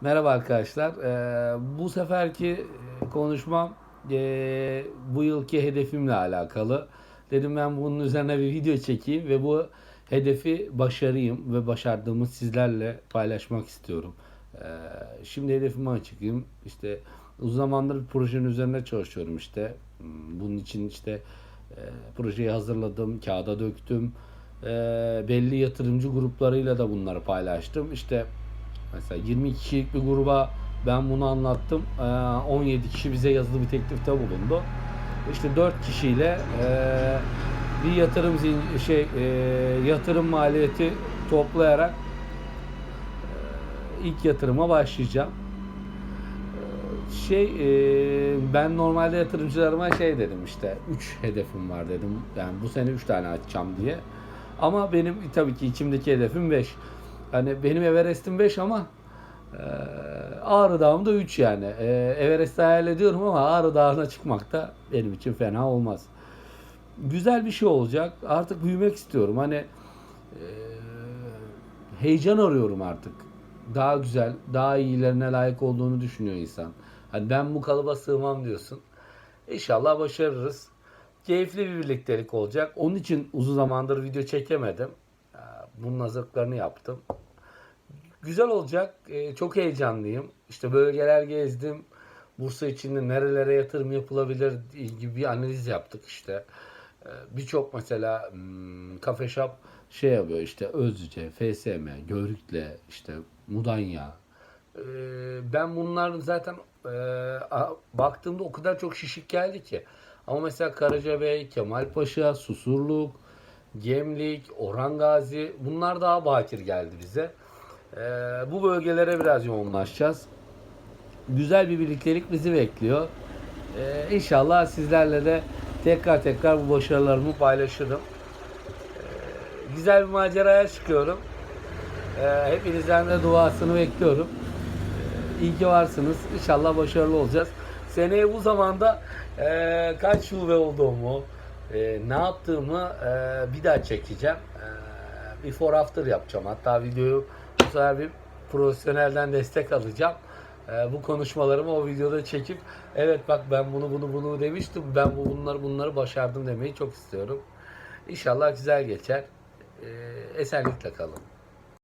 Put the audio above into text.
Merhaba arkadaşlar. Ee, bu seferki e, konuşmam e, bu yılki hedefimle alakalı. Dedim ben bunun üzerine bir video çekeyim ve bu hedefi başarayım ve başardığımı sizlerle paylaşmak istiyorum. Ee, şimdi hedefimi açıklayayım. İşte uzun zamandır bir projenin üzerine çalışıyorum işte. Hmm, Bunun için işte e, projeyi hazırladım, kağıda döktüm. Ee, belli yatırımcı gruplarıyla da bunları paylaştım. İşte Mesela 22 kişilik bir gruba ben bunu anlattım. Ee, 17 kişi bize yazılı bir teklifte bulundu. İşte 4 kişiyle e, bir yatırım şey e, yatırım maliyeti toplayarak e, ilk yatırıma başlayacağım. Şey ben normalde yatırımcılarıma şey dedim işte 3 hedefim var dedim. Yani bu sene 3 tane açacağım diye. Ama benim tabii ki içimdeki hedefim 5. Hani benim Everest'im 5 ama e, Ağrı Dağı'mda 3 yani. E, Everest'i hayal ediyorum ama Ağrı Dağı'na çıkmak da benim için fena olmaz. Güzel bir şey olacak. Artık büyümek istiyorum. Hani e, heyecan arıyorum artık. Daha güzel, daha iyilerine layık olduğunu düşünüyor insan. Hani ben bu kalıba sığmam diyorsun. İnşallah başarırız. Keyifli bir birliktelik olacak. Onun için uzun zamandır video çekemedim. Ee, Bunun hazırlıklarını yaptım. Güzel olacak. Ee, Çok heyecanlıyım. İşte bölgeler gezdim. Bursa içinde nerelere yatırım yapılabilir gibi bir analiz yaptık işte. Ee, Birçok mesela hmm, kafe shop şey yapıyor işte Özce, FSM, Görükle, işte Mudanya. Ee, Ben bunların zaten e, baktığımda o kadar çok şişik geldi ki. Ama mesela Karacabey, Kemalpaşa, Susurluk, Gemlik, Orhan Gazi bunlar daha bakir geldi bize. Ee, bu bölgelere biraz yoğunlaşacağız. Güzel bir birliktelik bizi bekliyor. Ee, inşallah sizlerle de tekrar tekrar bu başarılarımı paylaşırım. Ee, güzel bir maceraya çıkıyorum. Ee, hepinizden de duasını bekliyorum. Ee, iyi ki varsınız. İnşallah başarılı olacağız. Seneye bu zamanda e, kaç şube olduğumu, e, ne yaptığımı e, bir daha çekeceğim. E, before after yapacağım. Hatta videoyu sefer bir profesyonelden destek alacağım. E, bu konuşmalarımı o videoda çekip evet bak ben bunu bunu bunu demiştim. Ben bu bunları bunları başardım demeyi çok istiyorum. İnşallah güzel geçer. E, esenlikle kalın.